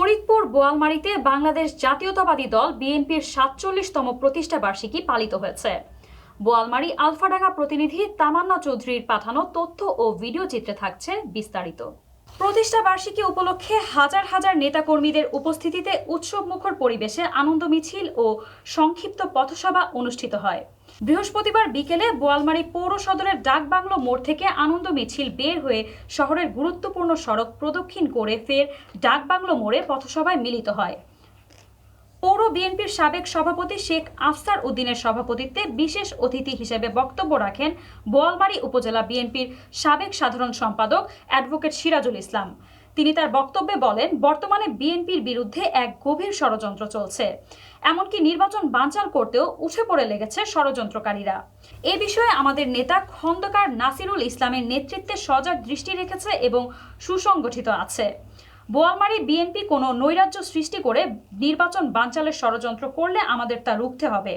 ফরিদপুর বোয়ালমারিতে বাংলাদেশ জাতীয়তাবাদী দল বিএনপির সাতচল্লিশতম প্রতিষ্ঠা বার্ষিকী পালিত হয়েছে। বোয়ালমারি আলফাডাঙ্গা প্রতিনিধি তামান্না চৌধুরীর পাঠানো তথ্য ও ভিডিও চিত্রে থাকছে বিস্তারিত। প্রতিষ্ঠা বার্ষিকী উপলক্ষে হাজার হাজার নেতাকর্মীদের উপস্থিতিতে উৎসব মুখর পরিবেশে আনন্দ মিছিল ও সংক্ষিপ্ত পথসভা অনুষ্ঠিত হয়। বৃহস্পতিবার বিকেলে বোয়ালমারি পৌর সদরের ডাকবাংলো মোড় থেকে আনন্দ মিছিল বের হয়ে শহরের গুরুত্বপূর্ণ সড়ক প্রদক্ষিণ করে ফের ডাকবাংলো মোড়ে পথসভায় মিলিত হয়। পৌর বিএনপির সাবেক সভাপতি শেখ আফসার উদ্দিনের সভাপতিত্বে বিশেষ অতিথি হিসেবে বক্তব্য রাখেন বোয়ালমারী উপজেলা বিএনপির সাবেক সাধারণ সম্পাদক অ্যাডভোকেট সিরাজুল ইসলাম। তিনি তার বক্তব্যে বলেন, বর্তমানে বিএনপির বিরুদ্ধে এক গভীর ষড়যন্ত্র চলছে। এমনকি নির্বাচন বানচাল করতেও উঠে পড়ে লেগেছে ষড়যন্ত্রকারীরা। এ বিষয়ে আমাদের নেতা খন্দকার নাসিরুল ইসলামের নেতৃত্বে সজাগ দৃষ্টি রেখেছে এবং সুসংগঠিত আছে। বোয়ালমারী বিএনপি কোনো নৈরাজ্য সৃষ্টি করে নির্বাচন বানচালের ষড়যন্ত্র করলে আমাদের তা রুখতে হবে।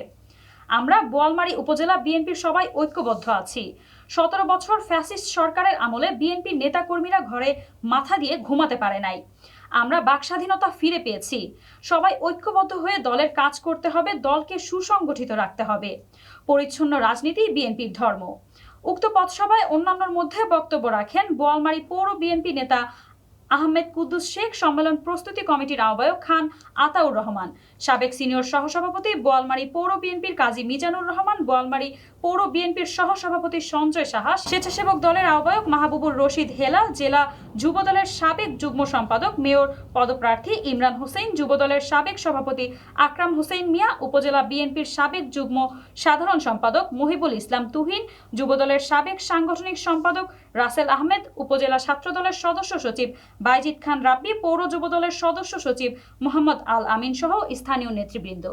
আমরা বোয়ালমারী উপজেলা বিএনপির সবাই ঐক্যবদ্ধ আছি। সতেরো বছর ফ্যাসিস্ট সরকারের আমলে বিএনপির নেতাকর্মীরা ঘরে মাথা দিয়ে ঘুমাতে পারে নাই। আমরা বাকস্বাধীনতা ফিরে পেয়েছি। সবাই ঐক্যবদ্ধ হয়ে দলের কাজ করতে হবে, দলকে সুসংগঠিত রাখতে হবে। পরিচ্ছন্ন রাজনীতি বিএনপির ধর্ম। উক্ত পথসভায় অন্যান্যর মধ্যে বক্তব্য রাখেন বোয়ালমারী পৌর বিএনপি নেতা আহমেদ কুদ্দুস শেখ, সম্মেলন প্রস্তুতি কমিটির আহ্বায়ক খান আতাউর রহমান। সাবেক সিনিয়র সহসভাপতি বোয়ালমারী পৌর বিএনপির কাজী মিজানুর রহমান, বোয়ালমারী পৌর বিএনপির সহসভাপতি সঞ্জয় সাহা, স্বেচ্ছাসেবক দলের আহ্বায়ক মাহবুবুর রশিদ হেলা জেলা যুবদলের সাবেক যুগ্ম সম্পাদক মেয়র পদপ্রার্থী ইমরান হোসেন যুবদলের সাবেক সভাপতি আকরাম হোসেন মিয়া, উপজেলা বিএনপির সাবেক যুগ্ম সাধারণ সম্পাদক মহিবুল ইসলাম তুহিন যুবদলের সাবেক সাংগঠনিক সম্পাদক রাসেল আহমেদ, উপজেলা ছাত্রদলের সদস্য সচিব বাইজিদ খান রাব্বি, পৌর যুব দলের সদস্য সচিব মোহাম্মদ আল আমিন সহ স্থানীয় নেতৃবৃন্দ।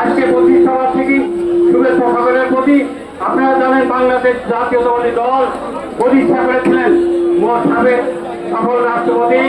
আজকে প্রতিষ্ঠা থেকে শুভেচ্ছা সকলের প্রতি আপনারা জানেন বাংলাদেশ দল প্রতিষ্ঠা করেছিলেন সাবেক সফল রাষ্ট্রপতি